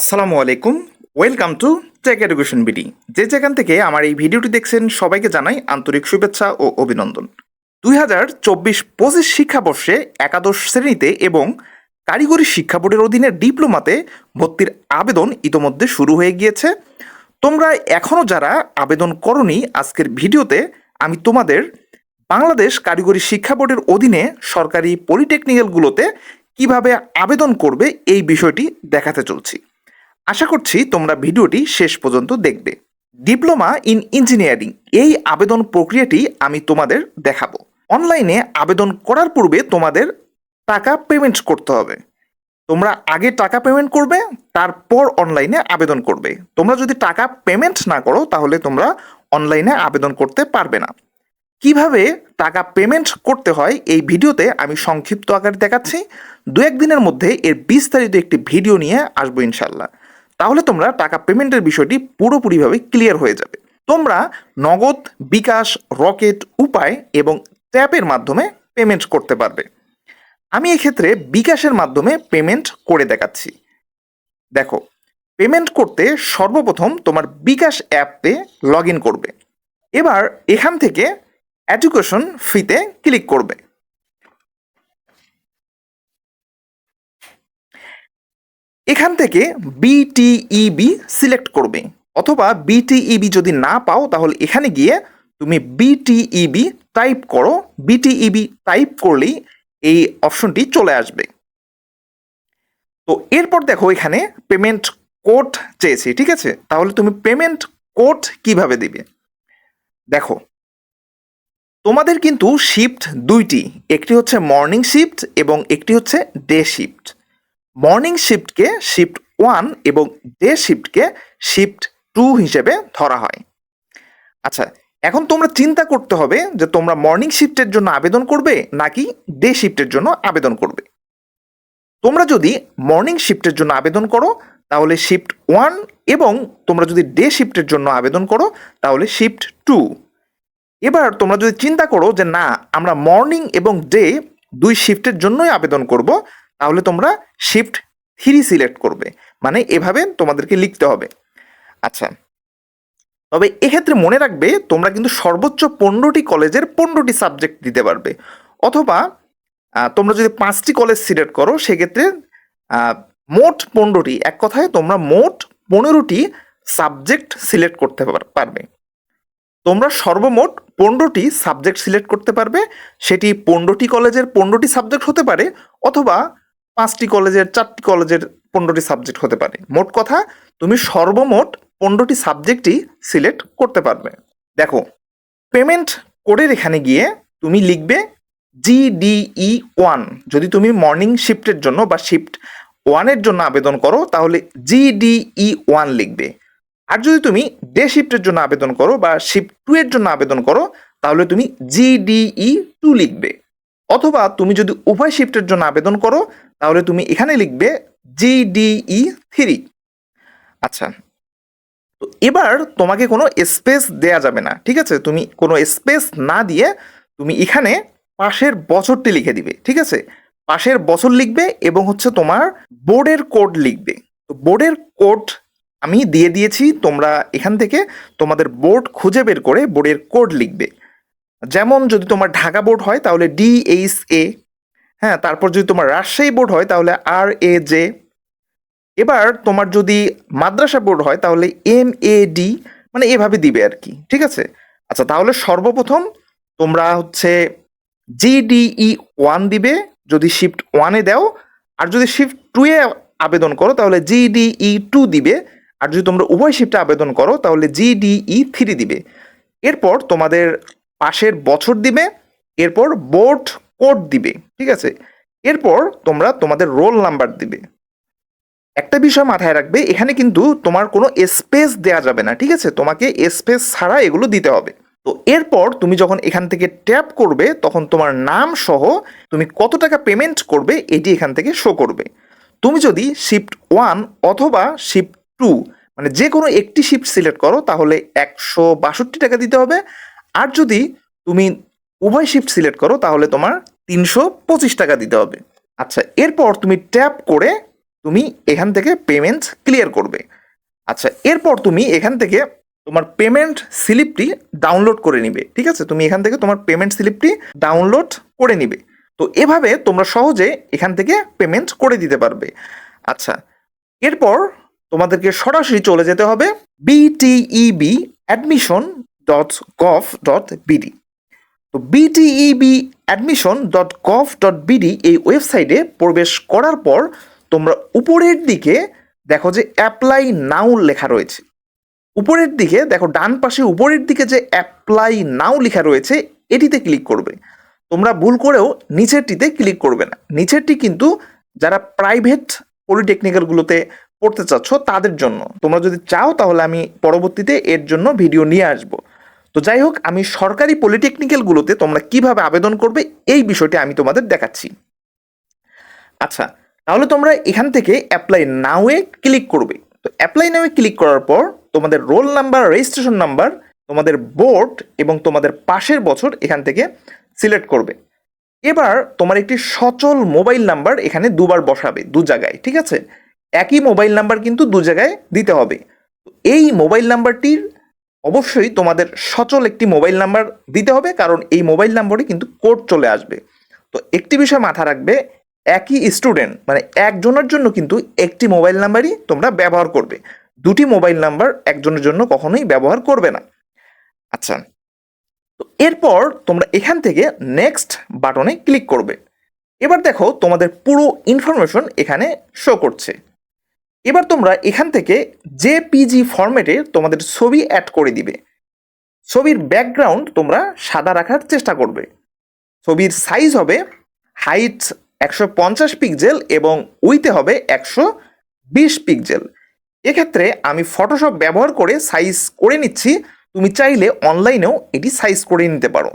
আসসালামু আলাইকুম, welcome to tech education BD. যে যেখান থেকে আমার এই ভিডিওটি দেখছেন, সবাইকে জানাই আন্তরিক শুভেচ্ছা ও অভিনন্দন। দুই হাজার চব্বিশ পঁচিশ শিক্ষাবর্ষে একাদশ শ্রেণীতে এবং কারিগরি শিক্ষা বোর্ডের অধীনে ডিপ্লোমাতে ভর্তির আবেদন ইতোমধ্যে শুরু হয়ে গিয়েছে। তোমরা এখনও যারা আবেদন করনি, আজকের ভিডিওতে আমি তোমাদের বাংলাদেশ কারিগরি শিক্ষা বোর্ডের অধীনে সরকারি পলিটেকনিক্যালগুলোতে কীভাবে আবেদন করবে এই বিষয়টি দেখাতে চলছি। আশা করছি তোমরা ভিডিওটি শেষ পর্যন্ত দেখবে। ডিপ্লোমা ইন ইঞ্জিনিয়ারিং, এই আবেদন প্রক্রিয়াটি আমি তোমাদের দেখাবো। অনলাইনে আবেদন করার পূর্বে তোমাদের টাকা পেমেন্ট করতে হবে। তোমরা আগে টাকা পেমেন্ট করবে, তারপর অনলাইনে আবেদন করবে। তোমরা যদি টাকা পেমেন্ট না করো, তাহলে তোমরা অনলাইনে আবেদন করতে পারবে না। কীভাবে টাকা পেমেন্ট করতে হয়, এই ভিডিওতে আমি সংক্ষিপ্ত আকারে দেখাচ্ছি। দু একদিনের মধ্যে এর বিস্তারিত একটি ভিডিও নিয়ে আসব ইনশাল্লাহ তাহলে তোমরা টাকা পেমেন্টের বিষয়টি পুরোপুরিভাবে ক্লিয়ার হয়ে যাবে। তোমরা নগদ, বিকাশ, রকেট, উপায় এবং ট্যাপের মাধ্যমে পেমেন্ট করতে পারবে। আমি এক্ষেত্রে বিকাশের মাধ্যমে পেমেন্ট করে দেখাচ্ছি। দেখো, পেমেন্ট করতে সর্বপ্রথম তোমার বিকাশ অ্যাপে লগ ইন করবে। এবার এখান থেকে এডুকেশন ফিতে ক্লিক করবে। এখান থেকে বিটিইবি সিলেক্ট করবে। অথবা বিটিইবি যদি না পাও, তাহলে এখানে গিয়ে তুমি বিটিইবি টাইপ করো। বিটিইবি টাইপ করলেই এই অপশনটি চলে আসবে। তো এরপর দেখো এখানে পেমেন্ট কোড চেয়েছি, ঠিক আছে? তাহলে তুমি পেমেন্ট কোড কীভাবে দিবে? দেখো, তোমাদের কিন্তু শিফট দুইটি, একটি হচ্ছে মর্নিং শিফট এবং একটি হচ্ছে ডে শিফট মর্নিং শিফটকে শিফট ওয়ান এবং ডে শিফটকে শিফট টু হিসেবে ধরা হয়। আচ্ছা এখন তোমরা চিন্তা করতে হবে যে তোমরা মর্নিং শিফটের জন্য আবেদন করবে নাকি ডে শিফটের জন্য আবেদন করবে। তোমরা যদি মর্নিং শিফটের জন্য আবেদন করো, তাহলে শিফট ওয়ান এবং তোমরা যদি ডে শিফটের জন্য আবেদন করো, তাহলে শিফট টু। এবার তোমরা যদি চিন্তা করো যে না, আমরা মর্নিং এবং ডে দুই শিফটের জন্যই আবেদন করব তাহলে তোমরা শিফট থ্রি সিলেক্ট করবে। মানে এভাবে তোমাদেরকে লিখতে হবে। আচ্ছা। তবে এক্ষেত্রে মনে রাখবে, তোমরা কিন্তু সর্বোচ্চ পনেরোটি কলেজের পনেরোটি সাবজেক্ট দিতে পারবে। অথবা তোমরা যদি পাঁচটি কলেজ সিলেক্ট করো, সেক্ষেত্রে মোট পনেরোটি, এক কথায় তোমরা মোট পনেরোটি সাবজেক্ট সিলেক্ট করতে পার- পারবে। তোমরা সর্বমোট পনেরোটি সাবজেক্ট সিলেক্ট করতে পারবে। সেটি পনেরোটি কলেজের পনেরোটি সাবজেক্ট হতে পারে, অথবা পাঁচটি কলেজের, চারটি কলেজের পনেরোটি সাবজেক্ট হতে পারে। মোট কথা, তুমি সর্বমোট পনেরোটি সাবজেক্টই সিলেক্ট করতে পারবে। দেখো পেমেন্ট কোডের এখানে গিয়ে তুমি লিখবে জিডিই ওয়ান যদি তুমি মর্নিং শিফটের জন্য বা শিফট ওয়ানের জন্য আবেদন করো, তাহলে জিডিই ওয়ান লিখবে। আর যদি তুমি ডে শিফটের জন্য আবেদন করো বা শিফট টু এর জন্য আবেদন করো, তাহলে তুমি জিডিই টু লিখবে। অথবা তুমি যদি উভয় শিফটের জন্য আবেদন করো তাহলে তুমি এখানে লিখবে জিডিই থ্রি। আচ্ছা তো এবার তোমাকে কোনো স্পেস দেয়া যাবে না, ঠিক আছে? তুমি কোনো স্পেস না দিয়ে তুমি এখানে পাশের বছরটি লিখে দিবে, ঠিক আছে? পাশের বছর লিখবে এবং হচ্ছে তোমার বোর্ডের কোড লিখবে। তো বোর্ডের কোড আমি দিয়ে দিয়েছি, তোমরা এখান থেকে তোমাদের বোর্ড খুঁজে বের করে বোর্ডের কোড লিখবে। যেমন যদি তোমার ঢাকা বোর্ড হয়, তাহলে ডিএইচ এ হ্যাঁ তারপর যদি তোমার রাজশাহী বোর্ড হয়, তাহলে আর এ জে এবার তোমার যদি মাদ্রাসা বোর্ড হয়, তাহলে এম এ ডি মানে এভাবে দিবে আর কি, ঠিক আছে? আচ্ছা তাহলে সর্বপ্রথম তোমরা হচ্ছে জিডিই ওয়ান দিবে, যদি শিফট ওয়ানে দাও, আর যদি শিফট টু এ আবেদন করো, তাহলে জিডিই টু দিবে, আর যদি তোমরা উভয় শিফটে আবেদন করো, তাহলে জিডিই থ্রি দিবে। এরপর তোমাদের পাশের বছর দিবে, এরপর বোর্ড কোড দিবে, ঠিক আছে? এরপর তোমরা তোমাদের রোল নাম্বার দিবে। একটা বিষয় মাথায় রাখবে, এখানে কিন্তু তোমার কোনো স্পেস দেওয়া যাবে না, ঠিক আছে? তোমাকে স্পেস ছাড়া এগুলো দিতে হবে। তো এরপর তুমি যখন এখান থেকে ট্যাপ করবে, তখন তোমার নাম সহ তুমি কত টাকা পেমেন্ট করবে, এটি এখান থেকে শো করবে। তুমি যদি শিফট ওয়ান অথবা শিফট টু মানে যে কোনো একটি শিফট সিলেক্ট করো, তাহলে একশো বাষট্টি টাকা দিতে হবে। আর যদি তুমি উভয় শিফট সিলেক্ট করো, তাহলে তোমার তিনশো পঁচিশ টাকা দিতে হবে। আচ্ছা এরপর তুমি ট্যাপ করে তুমি এখান থেকে পেমেন্ট ক্লিয়ার করবে। আচ্ছা এরপর তুমি এখান থেকে তোমার পেমেন্ট স্লিপটি ডাউনলোড করে নিবে, ঠিক আছে? তুমি এখান থেকে তোমার পেমেন্ট স্লিপটি ডাউনলোড করে নিবে। তো এভাবে তোমরা সহজে এখান থেকে পেমেন্ট করে দিতে পারবে। আচ্ছা এরপর তোমাদেরকে সরাসরি চলে যেতে হবে BTEB admission dot gov dot BD তো BTEB admission dot gov dot BD এই ওয়েবসাইটে প্রবেশ করার পর তোমরা উপরের দিকে দেখো যে অ্যাপ্লাই নাও লেখা রয়েছে। উপরের দিকে দেখো ডান পাশে উপরের দিকে যে অ্যাপ্লাই নাও লেখা রয়েছে, এটিতে ক্লিক করবে। তোমরা ভুল করেও নিচেরটিতে ক্লিক করবে না। নিচেরটি কিন্তু যারা প্রাইভেট পলিটেকনিক্যালগুলোতে পড়তে চাচ্ছ, তাদের জন্য। তোমরা যদি চাও, তাহলে আমি পরবর্তীতে এর জন্য ভিডিও নিয়ে আসব। তো যাই হোক, আমি সরকারি পলিটেকনিক্যালগুলোতে তোমরা কীভাবে আবেদন করবে এই বিষয়টি আমি তোমাদের দেখাচ্ছি। আচ্ছা তাহলে তোমরা এখান থেকে অ্যাপ্লাই নাওয়ে ক্লিক করবে। তো অ্যাপ্লাই নাওয়ে ক্লিক করার পর তোমাদের রোল নাম্বার রেজিস্ট্রেশন নাম্বার তোমাদের বোর্ড এবং তোমাদের পাশের বছর এখান থেকে সিলেক্ট করবে। এবার তোমার একটি সচল মোবাইল নাম্বার এখানে দুবার বসাবে, দু জায়গায়, ঠিক আছে? একই মোবাইল নাম্বার কিন্তু দু জায়গায় দিতে হবে। এই মোবাইল নাম্বারটির অবশ্যই তোমাদের সচল একটি মোবাইল নাম্বার দিতে হবে, কারণ এই মোবাইল নম্বরে কিন্তু কোড চলে আসবে। তো একটি বিষয় মাথা রাখবে, একই স্টুডেন্ট মানে একজনের জন্য কিন্তু একটি মোবাইল নাম্বারই তোমরা ব্যবহার করবে। দুটি মোবাইল নাম্বার একজনের জন্য কখনোই ব্যবহার করবে না। আচ্ছা তো এরপর তোমরা এখান থেকে নেক্সট বাটনে ক্লিক করবে। এবার দেখো তোমাদের পুরো ইনফরমেশন এখানে শো করছে। এবার তোমরা এখান থেকে জেপিজি ফরম্যাটে তোমাদের ছবি অ্যাড করে দিবে। ছবির ব্যাকগ্রাউন্ড তোমরা সাদা রাখার চেষ্টা করবে। ছবির সাইজ হবে হাইট একশো পঞ্চাশ পিক্সেল এবং উইতে হবে একশো বিশ পিক্সেল এক্ষেত্রে আমি ফটোশপ ব্যবহার করে সাইজ করে নিচ্ছি। তুমি চাইলে অনলাইনেও এটি সাইজ করে নিতে পারো।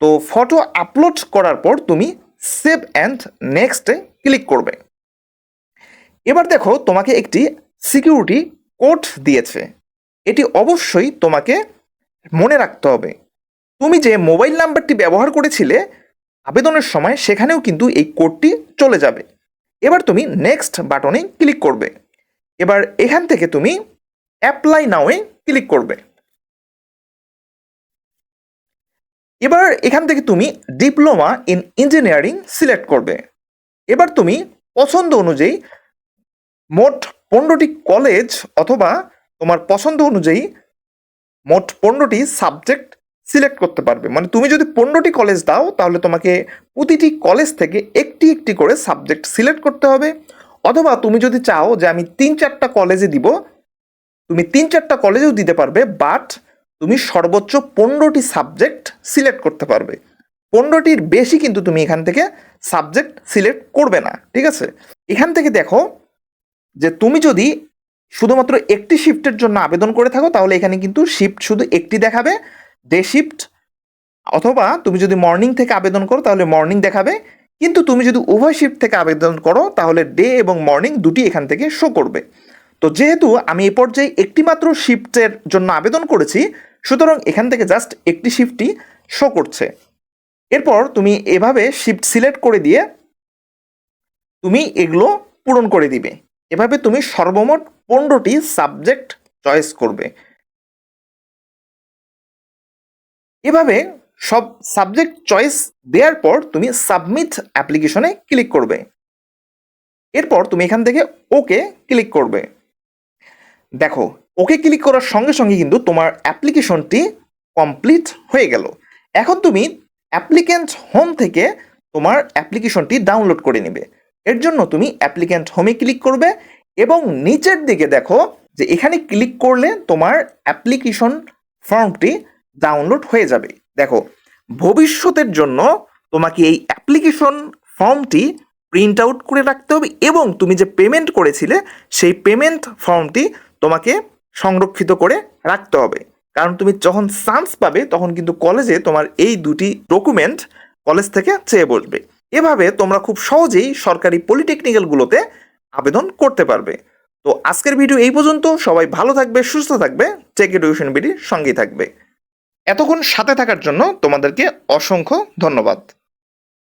তো ফটো আপলোড করার পর তুমি সেভ অ্যান্ড নেক্সটে ক্লিক করবে। এবার দেখো তোমাকে একটি সিকিউরিটি কোড দিয়েছে। এটি অবশ্যই তোমাকে মনে রাখতে হবে। তুমি যে মোবাইল নাম্বারটি ব্যবহার করেছিলে আবেদনের সময় সেখানেও কিন্তু এই কোডটি চলে যাবে। এবার তুমি নেক্সট বাটনে ক্লিক করবে। এবার এখান থেকে তুমি অ্যাপ্লাই নাওয়ে ক্লিক করবে। এবার এখান থেকে তুমি ডিপ্লোমা ইন ইঞ্জিনিয়ারিং সিলেক্ট করবে। এবার তুমি পছন্দ অনুযায়ী মোট পনেরোটি কলেজ অথবা তোমার পছন্দ অনুযায়ী মোট পনেরোটি সাবজেক্ট সিলেক্ট করতে পারবে। মানে তুমি যদি পনেরোটি কলেজ দাও, তাহলে তোমাকে প্রতিটি কলেজ থেকে একটি একটি করে সাবজেক্ট সিলেক্ট করতে হবে। অথবা তুমি যদি চাও যে আমি তিন চারটা কলেজে দিব, তুমি তিন চারটা কলেজেও দিতে পারবে, বাট তুমি সর্বোচ্চ পনেরোটি সাবজেক্ট সিলেক্ট করতে পারবে। পনেরোটির বেশি কিন্তু তুমি এখান থেকে সাবজেক্ট সিলেক্ট করবে না, ঠিক আছে? এখান থেকে দেখো যে তুমি যদি শুধুমাত্র একটি শিফটের জন্য আবেদন করে থাকো, তাহলে এখানে কিন্তু শিফট শুধু একটি দেখাবে ডে শিফট অথবা তুমি যদি মর্নিং থেকে আবেদন করো, তাহলে মর্নিং দেখাবে। কিন্তু তুমি যদি উভয় শিফট থেকে আবেদন করো, তাহলে ডে এবং মর্নিং দুটি এখান থেকে শো করবে। তো যেহেতু আমি এ পর্যায়ে একটি মাত্র শিফটের জন্য আবেদন করেছি সুতরাং এখান থেকে জাস্ট একটি শিফটই শো করছে। এরপর তুমি এভাবে শিফট সিলেক্ট করে দিয়ে তুমি এগুলো পূরণ করে দিবে। এভাবে তুমি সর্বমোট পনেরোটি সাবজেক্ট চয়েস করবে। এভাবে সব সাবজেক্ট চয়েস দেওয়ার পর তুমি সাবমিট অ্যাপ্লিকেশনে ক্লিক করবে। এরপর তুমি এখান থেকে ওকে ক্লিক করবে। দেখো ওকে ক্লিক করার সঙ্গে সঙ্গে কিন্তু তোমার অ্যাপ্লিকেশনটি কমপ্লিট হয়ে গেল। এখন তুমি অ্যাপ্লিক্যান্ট হোম থেকে তোমার অ্যাপ্লিকেশনটি ডাউনলোড করে নেবে। এর জন্য তুমি অ্যাপ্লিক্যান্ট হোমে ক্লিক করবে এবং নিচের দিকে দেখো যে এখানে ক্লিক করলে তোমার অ্যাপ্লিকেশন ফর্মটি ডাউনলোড হয়ে যাবে। দেখো, ভবিষ্যতের জন্য তোমাকে এই অ্যাপ্লিকেশন ফর্মটি প্রিন্ট আউট করে রাখতে হবে এবং তুমি যে পেমেন্ট করেছিলে সেই পেমেন্ট ফর্মটি তোমাকে সংরক্ষিত করে রাখতে হবে। কারণ তুমি যখন চান্স পাবে, তখন কিন্তু কলেজে তোমার এই দুটি ডকুমেন্ট কলেজ থেকে চেয়ে বসবে। এভাবে তোমরা খুব সহজেই সরকারি পলিটেকনিক্যালগুলোতে আবেদন করতে পারবে। তো আজকের ভিডিও এই পর্যন্ত। সবাই ভালো থাকবে, সুস্থ থাকবে। টেক এডুকেশন বিডির সঙ্গেই থাকবে। এতক্ষণ সাথে থাকার জন্য তোমাদেরকে অসংখ্য ধন্যবাদ।